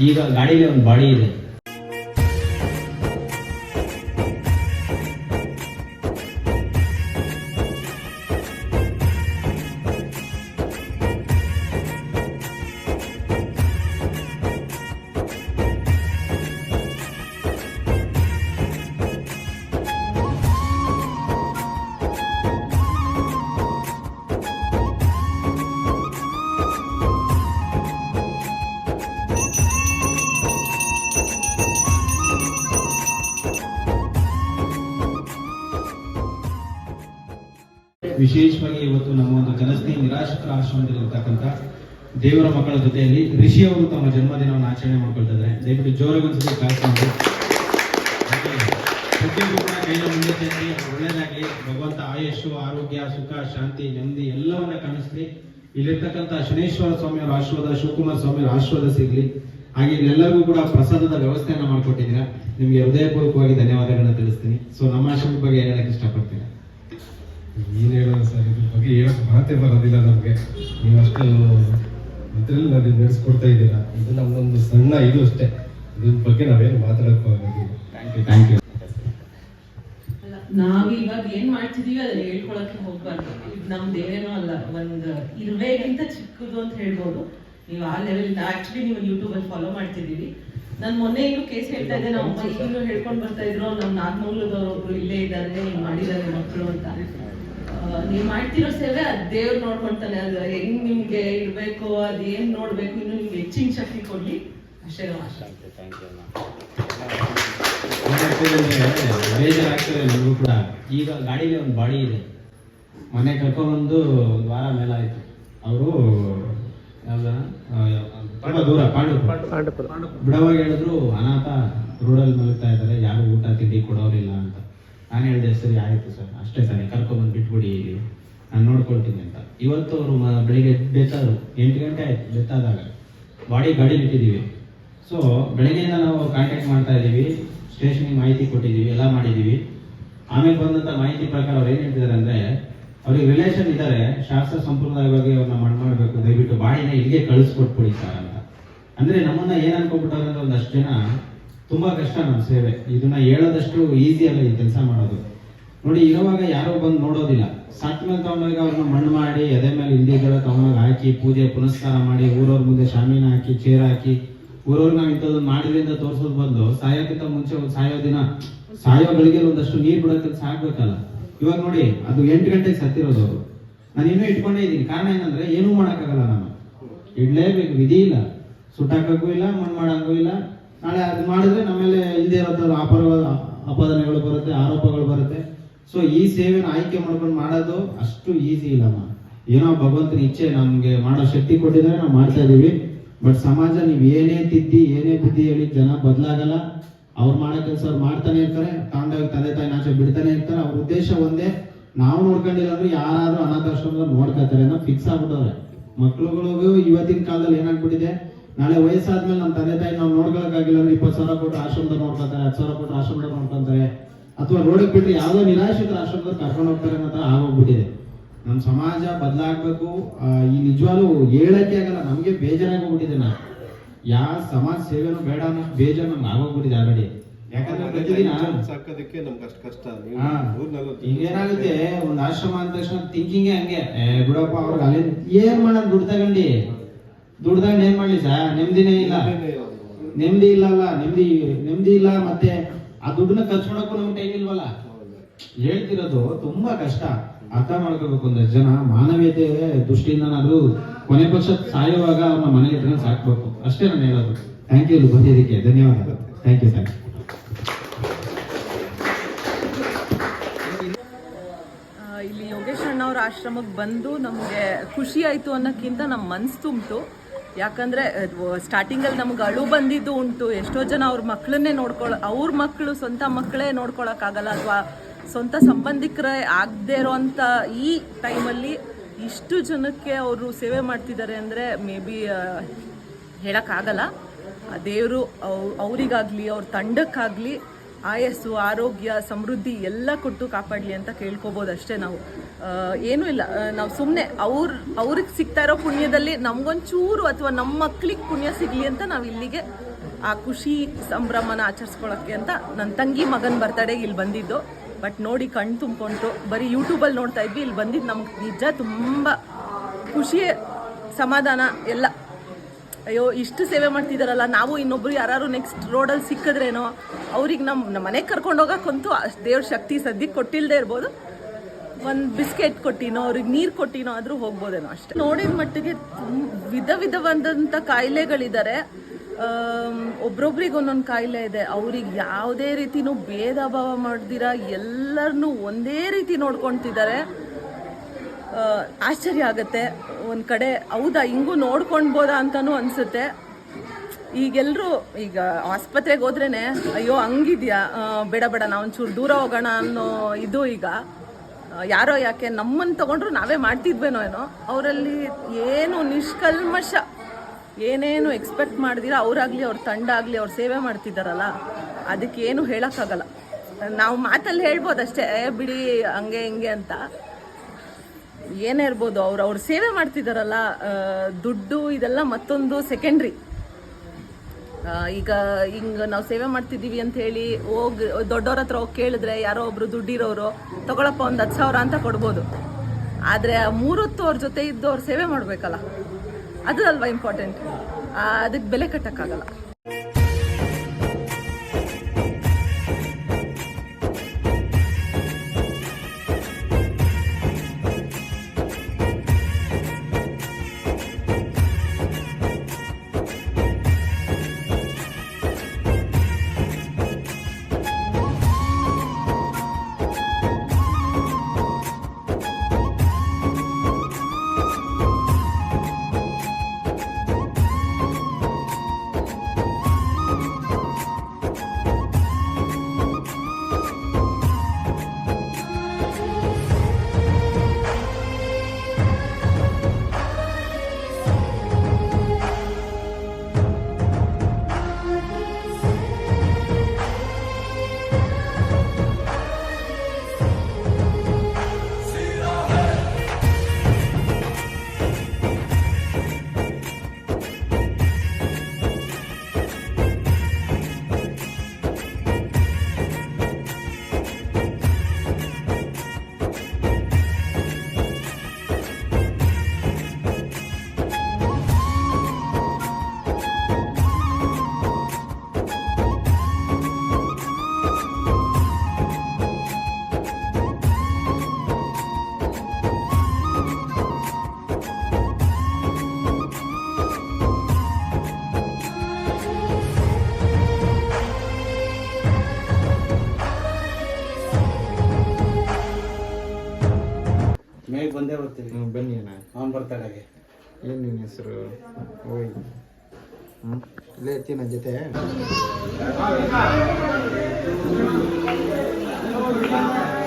ಈಗ ಗಾಡಿಗೆ ಒಂದು ಬಾಡಿ ಇದೆ ವಿಶೇಷವಾಗಿ ಇವತ್ತು ನಮ್ಮ ಒಂದು ಜನಸ್ನೇಹಿ ನಿರಾಶ್ರಿತರ ಆಶ್ರಮದಲ್ಲಿ ಇರ್ತಕ್ಕಂಥ ದೇವರ ಮಕ್ಕಳ ಜೊತೆಯಲ್ಲಿ ಋಷಿ ಅವರು ತಮ್ಮ ಜನ್ಮದಿನವನ್ನು ಆಚರಣೆ ಮಾಡ್ಕೊಳ್ತಾ ಇದ್ದಾರೆ ದಯವಿಟ್ಟು ಜೋರಾಗಿ ಒಂದ್ಸತಿ ಕ್ಲಾಸ್ ಮಾಡಿ. ಹಾಗೆ ಪ್ರತಿಯೊಬ್ಬರು ಕೂಡ ಕೈನ ಮುಂದೆ ಒಳ್ಳೇದಾಗ್ಲಿ, ಭಗವಂತ ಆಯುಷು, ಆರೋಗ್ಯ, ಸುಖ, ಶಾಂತಿ, ನೆಮ್ಮದಿ ಎಲ್ಲವನ್ನ ಕಾಣಿಸ್ಲಿ. ಇಲ್ಲಿರ್ತಕ್ಕಂಥ ಶನೇಶ್ವರ ಸ್ವಾಮಿಯವರ ಆಶೀರ್ವಾದ, ಶಿವಕುಮಾರ ಸ್ವಾಮಿಯವರ ಆಶೀರ್ವಾದ ಸಿಗ್ಲಿ. ಹಾಗೆ ಇಲ್ಲೆಲ್ಲರಿಗೂ ಕೂಡ ಪ್ರಸಾದದ ವ್ಯವಸ್ಥೆಯನ್ನ ಮಾಡ್ಕೊಟ್ಟಿದ್ದೀರಾ. ನಿಮಗೆ ಹೃದಯಪೂರ್ವಕವಾಗಿ ಧನ್ಯವಾದಗಳನ್ನ ತಿಳಿಸ್ತೀನಿ. ಸೊ ನಮ್ಮ ಆಶ್ರಮದ ಬಗ್ಗೆ ಹೇಳಕ್ಕೆ ಹೇಳಕ್ ಇಷ್ಟಪಡ್ತೀನಿ ಏನು ಹೇಳೋದು ಸರ್. ಇದ್ರ ಬಗ್ಗೆ ಹೇಳಕ್ ಮಾತೇ ಬರೋದಿಲ್ಲ ನಮಗೆ. ನೀವಷ್ಟು ಇದರಲ್ಲಿ ನಾನು ನಡೆಸ್ಕೊಡ್ತಾ ಇದ್ದೀರಾ. ಇದು ನಮ್ದೊಂದು ಸಣ್ಣ ಇದು ಅಷ್ಟೇ. ಇದ್ರ ಬಗ್ಗೆ ನಾವೇನು ಮಾತಾಡಕ್ಕೂ ಆಗೋದಿಲ್ಲ. ಥ್ಯಾಂಕ್ ಯು ಥ್ಯಾಂಕ್ ಯು ಅಲ್ಲ, ನಾವ್ ಇವಾಗ ಏನ್ ಮಾಡ್ತಿದೀವಿ ಅದನ್ನ ಹೇಳ್ಕೊಳಕ್ಕೆ ಹೋಗ್ಬಾರ್ದು. ಇದು ನಮ್ದೇನೇನೋ ಅಲ್ಲ ಒಂದ್ ಇರುವೆಗಿಂತ ಚಿಕ್ಕದು ಅಂತ ಹೇಳ್ಬೋದು. ನೀವು ಆ ಲೆವೆಲ್ ಆಕ್ಚುಲಿ ನೀವು ಯೂಟ್ಯೂಬ್ ಅಲ್ಲಿ ಫಾಲೋ ಮಾಡ್ತಿದೀವಿ ನಾನು ಮೊನ್ನೆ ಇನ್ನು ಕೇಸ್ ಹೇಳ್ತಾ ಇದ್ದೆ ನಮ್ಮ ಅಮ್ಮ ಈಗಲೂ ಹೇಳ್ಕೊಂಡ್ ಬರ್ತಾ ಇದ್ರು. ನಮ್ಮ ನಾಗಮಂಗ್ಲದವ್ರು ಒಬ್ರು ಇಲ್ಲೇ ಇದ್ದಾರೆ ಹಿಂಗ್ ಮಾಡಿದ್ದಾರೆ ಮಕ್ಕಳು ಅಂತ. ನೀವ್ ಮಾಡ್ತಿರೋ ಸೇವೆ ಅದು ದೇವ್ರು ನೋಡ್ಕೊಳ್ತಾನೆ. ಅದು ಹೆಂಗ್ ನಿಮ್ಗೆ ಇರ್ಬೇಕು ಅದ್ ಏನ್ ನೋಡ್ಬೇಕು ಇನ್ನು ನಿಮ್ಗೆ ಹೆಚ್ಚಿನ ಶಕ್ತಿ ಕೊಡ್ಲಿ. ಅಷ್ಟೇ ಬೇಜಾರಾಗ್ತದೆ ಕೂಡ ಈಗ ಗಾಡಿಗೆ ಒಂದು ಬಾಡಿ ಇದೆ ಮನೆ ಕರ್ಕೊಂಡು ಒಂದು ವಾರ ಮೇಲೆ ಆಯ್ತು ಅವರು ದೂರ ಪಾಂಡುಪುರ ಬಿಡವಾಗಿ ಹೇಳಿದ್ರು ಅನಾಥ ರೂಡಲ್ ಮಲಗ್ತಾ ಇದ್ದಾರೆ ಯಾರು ಊಟ ತಿಂಡಿ ಕೊಡೋರಿಲ್ಲ ಅಂತ. ನಾನು ಹೇಳಿದೆ ಸರಿ ಆಯ್ತು ಸರ್ ಅಷ್ಟೇ ಸರಿ ನಾನು ನೋಡ್ಕೊಳ್ತೀನಿ ಅಂತ. ಇವತ್ತು ಅವರು ಬೆಳಿಗ್ಗೆ ಬೆತ್ತಾದ್ರು ಎಂಟು ಗಂಟೆ ಆಯ್ತು ಬೆತ್ತಾದಾಗ ಬಾಡಿ ಗಾಡಿ ಇಟ್ಟಿದ್ದೀವಿ ಸೊ ಬೆಳಗ್ಗೆಯಿಂದ ನಾವು ಕಾಂಟ್ಯಾಕ್ಟ್ ಮಾಡ್ತಾ ಇದ್ದೀವಿ. ಸ್ಟೇಷನ್ಗೆ ಮಾಹಿತಿ ಕೊಟ್ಟಿದ್ದೀವಿ, ಎಲ್ಲ ಮಾಡಿದ್ದೀವಿ. ಆಮೇಲೆ ಬಂದಂಥ ಮಾಹಿತಿ ಪ್ರಕಾರ ಅವ್ರು ಏನು ಹೇಳ್ತಿದ್ದಾರೆ ಅಂದರೆ, ಅವ್ರಿಗೆ ರಿಲೇಷನ್ ಇದ್ದಾರೆ. ಶಾಸ್ತ್ರ ಬಗ್ಗೆ ಅವ್ರನ್ನ ಮಣ್ಣು ಮಾಡಬೇಕು ದಯವಿಟ್ಟು ಬಾಡಿನ ಇಲ್ಲಿಗೆ ಕಳಿಸ್ಕೊಟ್ಬಿಡಿ ಸರ್ ಅಂತ. ಅಂದರೆ ನಮ್ಮನ್ನ ಏನು ಅನ್ಕೊಂಡ್ಬಿಟ್ಟಾರೆ ಒಂದಷ್ಟು ಜನ ತುಂಬಾ ಕಷ್ಟ ನಮ್ಮ ಸೇವೆ. ಇದನ್ನ ಹೇಳೋದಷ್ಟು ಈಸಿ ಅಲ್ಲ ಈ ಕೆಲಸ ಮಾಡೋದು. ನೋಡಿ, ಇರುವಾಗ ಯಾರು ಬಂದು ನೋಡೋದಿಲ್ಲ. ಸಾಕಿನ ತಗೊಂಡೋಗಿ ಅವ್ರನ್ನ ಮಣ್ಣು ಮಾಡಿ, ಎದೆ ಮೇಲೆ ಹಿಂದಿಗಳ ತಗೊಂಡೋಗಿ ಹಾಕಿ, ಪೂಜೆ ಪುನಸ್ಕಾರ ಮಾಡಿ, ಊರವ್ರ ಮುಂದೆ ಶಾಮೀನ ಹಾಕಿ, ಚೇರ್ ಹಾಕಿ ಊರವ್ರಿಗೆ ನಾವು ಇಂಥದ್ದು ಮಾಡಿದ್ರಿಂದ ತೋರ್ಸೋದು ಬಂದು, ಸಾಯೋಕ್ಕಿಂತ ಮುಂಚೆ ಒಂದು ಸಾಯೋ ದಿನ, ಸಾಯೋ ಬೆಳಿಗ್ಗೆ ಒಂದಷ್ಟು ನೀರು ಬಿಡೋಕೆ ಸಾಕ್ಬೇಕಲ್ಲ. ಇವಾಗ ನೋಡಿ, ಅದು ಎಂಟು ಗಂಟೆಗೆ ಸತ್ತಿರೋದು ಅವರು. ನಾನು ಇನ್ನೂ ಇಟ್ಕೊಂಡೇ ಇದ್ದೀನಿ. ಕಾರಣ ಏನಂದ್ರೆ, ಏನೂ ಮಾಡೋಕ್ಕಾಗಲ್ಲ ನಾನು. ಇಡ್ಲೇಬೇಕು, ವಿಧಿ ಇಲ್ಲ. ಸುಟ್ಟಾಕಕ್ಕೂ ಇಲ್ಲ, ಮಣ್ಣು ಮಾಡಕ್ಕೂ ಇಲ್ಲ. ನಾಳೆ ಅದು ಮಾಡಿದ್ರೆ ನಮ್ಮೇಲೆ ಹಿಂದೆ ಇರೋದ್ರ ಅಪರ ಅಪಾದನೆಗಳು ಬರುತ್ತೆ, ಆರೋಪಗಳು ಬರುತ್ತೆ. ಸೊ ಈ ಸೇವೆನ ಆಯ್ಕೆ ಮಾಡ್ಕೊಂಡು ಮಾಡೋದು ಅಷ್ಟು ಈಸಿ ಇಲ್ಲಮ್ಮ. ಏನೋ ಭಗವಂತನ ಇಚ್ಛೆ ನಮ್ಗೆ ಮಾಡೋ ಶಕ್ತಿ ಕೊಟ್ಟಿದ್ದಾರೆ, ನಾವು ಮಾಡ್ತಾ ಇದೀವಿ. ಬಟ್ ಸಮಾಜ, ನೀವು ಏನೇ ತಿದ್ದಿ, ಏನೇ ಬುದ್ಧಿ ಹೇಳಿ ಜನ ಬದಲಾಗಲ್ಲ. ಅವ್ರು ಮಾಡೋ ಕೆಲಸ ಅವ್ರು ಮಾಡ್ತಾನೆ ಇರ್ತಾರೆ, ತಾಂಡವಾಗಿ ತಂದೆ ತಾಯಿ ನಾಚೆ ಬಿಡ್ತಾನೆ ಇರ್ತಾರೆ. ಅವ್ರ ಉದ್ದೇಶ ಒಂದೇ, ನಾವು ನೋಡ್ಕೊಂಡಿಲ್ಲ ಅಂದ್ರೆ ಯಾರು ಅನಾಥಾಶ್ರಮದಲ್ಲಿ ನೋಡ್ಕೊತಾರೆ ಅನ್ನೋ ಫಿಕ್ಸ್ ಆಗ್ಬಿಟ್ಟವ್ರೆ. ಮಕ್ಳುಗಳಿಗೂ ಇವತ್ತಿನ ಕಾಲದಲ್ಲಿ ಏನಾಗ್ಬಿಟ್ಟಿದೆ, ನಾಳೆ ವಯಸ್ಸಾದ್ಮೇಲೆ ನಮ್ಮ ತಂದೆ ತಾಯಿ ನಾವು ನೋಡ್ಕೊಳಕ್ಕಾಗಿಲ್ಲ ಅಂದ್ರೆ ಇಪ್ಪತ್ತು ಸಾವಿರ ಕೊಟ್ಟು ಆಶ್ರಮದಲ್ಲಿ ನೋಡ್ಕೊತಾರೆ ಹತ್ತು ಸಾವಿರ ಕೊಟ್ಟು ಆಶ್ರಮದಲ್ಲಿ ನೋಡ್ಕೊಂತಾರೆ ಅಥವಾ ರೋಡಕ್ಕೆ ಬಿಟ್ಟರೆ ಯಾವುದೋ ನಿರಾಶ್ರಿತರ ಆಶ್ರಮದಲ್ಲಿ ಕರ್ಕೊಂಡು ಹೋಗ್ತಾರೆ ಅನ್ನೋ ಥರ ಆಗೋಗ್ಬಿಟ್ಟಿದೆ. ನಮ್ಮ ಸಮಾಜ ಬದಲಾಗಬೇಕು ಈ ನಿಜವಾಗ್ಲೂ ಹೇಳಕ್ಕೆ ಆಗಲ್ಲ ನಮಗೆ ಬೇಜಾರಾಗಿ ಹೋಗ್ಬಿಟ್ಟಿದೆ ನಾ. ಯಾವ ಸಮಾಜ ಸೇವೆನೂ ಬೇಡ ಅನ್ನೋ ಬೇಜಾರು ನಮ್ಗೆ ಆಗೋಗ್ಬಿಟ್ಟಿದೆ ಆಲ್ರೆಡಿ ಏನಾಗುತ್ತೆ ಒಂದ್ ಆಶ್ರಮ ಅಂದ ತಕ್ಷಣ ಥಿಂಕಿಂಗ್ ಹಂಗೆ ಬಿಡಪ್ಪ ಅವ್ರಿಗೆ ಅಲ್ಲಿ ಏನ್ ಮಾಡೋದು ದುಡ್ಡು ತಗೊಂಡಿ? ದುಡ್ಡು ತಗೊಂಡು ಏನ್ ಮಾಡ್ಲಿ ಸರ್ ನೆಮ್ಮದಿನೇ ಇಲ್ಲ. ನೆಮ್ಮದಿ ಇಲ್ಲಲ್ಲ ನೆಮ್ಮದಿ ನೆಮ್ಮದಿ ಇಲ್ಲ ಮತ್ತೆ ಆ ದುಡ್ಡನ್ನ ಖರ್ಚು ನಮ್ಗೆ ಟೈಮ್ ಇಲ್ವಲ್ಲ? ಹೇಳ್ತಿರೋದು ತುಂಬಾ ಕಷ್ಟ. ಅರ್ಥ ಮಾಡ್ಕೋಬೇಕು ಅಂದ್ರೆ ಜನ. ಮಾನವೀಯತೆ ದೃಷ್ಟಿಯಿಂದ ನಾನು ಕೊನೆ ಪಕ್ಷ ಸಾಯುವಾಗ ಅವ್ರನ್ನ ಮನೆ ಇಟ್ಕೊಂಡು ಸಾಕ್ಬೇಕು. ಅಷ್ಟೇ ನಾನು ಹೇಳೋದು. ಥ್ಯಾಂಕ್ ಯು ಬಂದಿದ್ದಕ್ಕೆ ಧನ್ಯವಾದ ಥ್ಯಾಂಕ್ ಯು ಥ್ಯಾಂಕ್ ಯು ಇಲ್ಲಿ ಯೋಗೇಶ್ ಅಣ್ಣವ್ರ ಆಶ್ರಮಕ್ಕೆ ಬಂದು ನಮಗೆ ಖುಷಿ ಆಯಿತು ಅನ್ನೋಕ್ಕಿಂತ ನಮ್ಮ ಮನ್ಸು ತುಂಬಿತು. ಯಾಕಂದರೆ ಸ್ಟಾರ್ಟಿಂಗಲ್ಲಿ ನಮ್ಗೆ ಅಳು ಬಂದಿದ್ದು ಉಂಟು. ಎಷ್ಟೋ ಜನ ಅವ್ರ ಮಕ್ಕಳನ್ನೇ ನೋಡ್ಕೊಳ್ಳೋ ಅವ್ರ ಮಕ್ಕಳು ಸ್ವಂತ ಮಕ್ಕಳೇ ನೋಡ್ಕೊಳಕ್ಕಾಗಲ್ಲ ಅಥವಾ ಸ್ವಂತ ಸಂಬಂಧಿಕರೇ ಆಗದೆ ಇರೋವಂಥ ಈ ಟೈಮಲ್ಲಿ ಇಷ್ಟು ಜನಕ್ಕೆ ಅವರು ಸೇವೆ ಮಾಡ್ತಿದ್ದಾರೆ ಅಂದರೆ ಮೇ ಬಿ ಹೇಳೋಕ್ಕಾಗಲ್ಲ. ದೇವರು ಅವರಿಗಾಗಲಿ, ಅವ್ರ ತಂಡಕ್ಕಾಗಲಿ, ಆಯಸ್ಸು, ಆರೋಗ್ಯ, ಸಮೃದ್ಧಿ ಎಲ್ಲ ಕೊಟ್ಟು ಕಾಪಾಡಲಿ ಅಂತ ಕೇಳ್ಕೊಬೋದು ಅಷ್ಟೇ ನಾವು. ಏನೂ ಇಲ್ಲ. ನಾವು ಸುಮ್ಮನೆ ಅವ್ರ, ಅವ್ರಿಗೆ ಸಿಗ್ತಾ ಇರೋ ಪುಣ್ಯದಲ್ಲಿ ನಮ್ಗೊಂಚೂರು ಅಥವಾ ನಮ್ಮ ಮಕ್ಳಿಗೆ ಪುಣ್ಯ ಸಿಗಲಿ ಅಂತ ನಾವು ಇಲ್ಲಿಗೆ ಆ ಖುಷಿ, ಸಂಭ್ರಮನ ಆಚರಿಸ್ಕೊಳ್ಳೋಕ್ಕೆ ಅಂತ ನನ್ನ ತಂಗಿ ಮಗನ ಬರ್ತಡೆಗೆ ಇಲ್ಲಿ ಬಂದಿದ್ದು. ಬಟ್ ನೋಡಿ ಕಣ್ಣು ತುಂಬ್ಕೊಂಡ್ರು. ಬರೀ ಯೂಟ್ಯೂಬಲ್ಲಿ ನೋಡ್ತಾ ಇದ್ವಿ ಇಲ್ಲಿ ಬಂದಿದ್ದು ನಮ್ಗೆ ನಿಜ ತುಂಬ ಖುಷಿ, ಸಮಾಧಾನ ಎಲ್ಲ. ಅಯ್ಯೋ, ಇಷ್ಟು ಸೇವೆ ಮಾಡ್ತಿದ್ದಾರಲ್ಲ ನಾವು ಇನ್ನೊಬ್ರು ಯಾರು ನೆಕ್ಸ್ಟ್ ರೋಡಲ್ಲಿ ಸಿಕ್ಕಿದ್ರೇನೋ, ಅವ್ರಿಗೆ ನಮ್ಮ ನಮ್ಮ ಮನೆಗೆ ಕರ್ಕೊಂಡು ಹೋಗೋಕ್ಕಂತೂ ಅಷ್ಟು ದೇವ್ರ ಶಕ್ತಿ ಸದ್ಯಕ್ಕೆ ಕೊಟ್ಟಿಲ್ಲದೆ ಇರ್ಬೋದು. ಒಂದು ಬಿಸ್ಕೆಟ್ ಕೊಟ್ಟಿನೋ, ಅವ್ರಿಗೆ ನೀರು ಕೊಟ್ಟಿನೋ ಆದರೂ ಹೋಗ್ಬೋದೇನೋ ಅಷ್ಟೇ. ನೋಡಿದ ಮಟ್ಟಿಗೆ ವಿಧ ವಿಧವಾದಂಥ ಕಾಯಿಲೆಗಳಿದ್ದಾರೆ ಒಬ್ರೊಬ್ರಿಗೆ ಒಂದೊಂದು ಕಾಯಿಲೆ ಇದೆ. ಅವ್ರಿಗೆ ಯಾವುದೇ ರೀತಿನೂ ಭೇದ ಭಾವ ಮಾಡ್ದಿರ ಎಲ್ಲರನ್ನೂ ಒಂದೇ ರೀತಿ ನೋಡ್ಕೊಳ್ತಿದ್ದಾರೆ ಆಶ್ಚರ್ಯ ಆಗುತ್ತೆ. ಒಂದು ಕಡೆ, ಹೌದಾ, ಹಿಂಗೂ ನೋಡ್ಕೊಳ್ಬೋದಾ ಅಂತಲೂ ಅನಿಸುತ್ತೆ. ಈಗೆಲ್ಲರೂ ಈಗ ಆಸ್ಪತ್ರೆಗೆ ಹೋದ್ರೇನೆ, ಅಯ್ಯೋ, ಹಂಗಿದ್ಯಾ? ಬೇಡ ಬೇಡ ನಾವು ಒಂಚೂರು ದೂರ ಹೋಗೋಣ ಅನ್ನೋ ಇದು ಈಗ. ಯಾರೋ ಯಾಕೆ ನಮ್ಮನ್ನು ತಗೊಂಡ್ರು ನಾವೇ ಮಾಡ್ತಿದ್ವೇನೋ ಏನೋ, ಅವರಲ್ಲಿ ಏನು ನಿಷ್ಕಲ್ಮಶ, ಏನೇನು ಎಕ್ಸ್ಪೆಕ್ಟ್ ಮಾಡಿದಿರ, ಅವರಾಗಲಿ ಅವ್ರ ತಂಡ ಆಗಲಿ ಅವ್ರು ಸೇವೆ ಮಾಡ್ತಿದ್ದಾರಲ್ಲ ಅದಕ್ಕೆ ಏನು ಹೇಳೋಕ್ಕಾಗಲ್ಲ. ನಾವು ಮಾತಲ್ಲಿ ಹೇಳ್ಬೋದು ಅಷ್ಟೇ ಬಿಡಿ, ಹಂಗೆ, ಹಿಂಗೆ ಅಂತ. ಏನೇ ಇರ್ಬೋದು, ಅವ್ರು ಅವ್ರು ಸೇವೆ ಮಾಡ್ತಿದ್ದಾರಲ್ಲ ದುಡ್ಡು ಇದೆಲ್ಲ ಮತ್ತೊಂದು ಸೆಕೆಂಡ್ರಿ ಈಗ ಹಿಂಗೆ ನಾವು ಸೇವೆ ಮಾಡ್ತಿದ್ದೀವಿ ಅಂತ ಹೇಳಿ ಹೋಗಿ ದೊಡ್ಡವ್ರ ಹತ್ರ ಹೋಗಿ ಕೇಳಿದ್ರೆ ಯಾರೋ ಒಬ್ರು ದುಡ್ಡಿರೋರು, ತಗೊಳಪ್ಪ, ಒಂದು ಹತ್ತು ಸಾವಿರ ಅಂತ ಕೊಡ್ಬೋದು. ಆದರೆ ಮೂರೊತ್ತು ಅವ್ರ ಜೊತೆ ಇದ್ದು ಅವ್ರು ಸೇವೆ ಮಾಡಬೇಕಲ್ಲ, ಅದು ಅಲ್ವಾ ಇಂಪಾರ್ಟೆಂಟ್ ಅದಕ್ಕೆ ಬೆಲೆ ಕಟ್ಟಕ್ಕಾಗಲ್ಲ. ಬರ್ತಾಡಾಗೆ ಏನು ನಿನ್ನ ಹೆಸರು? ಓಯ್. ಹ್ಞೂ ಇಲ್ಲೇ ಇರ್ತೀನಿ ನನ್ನ ಜೊತೆ. ಆ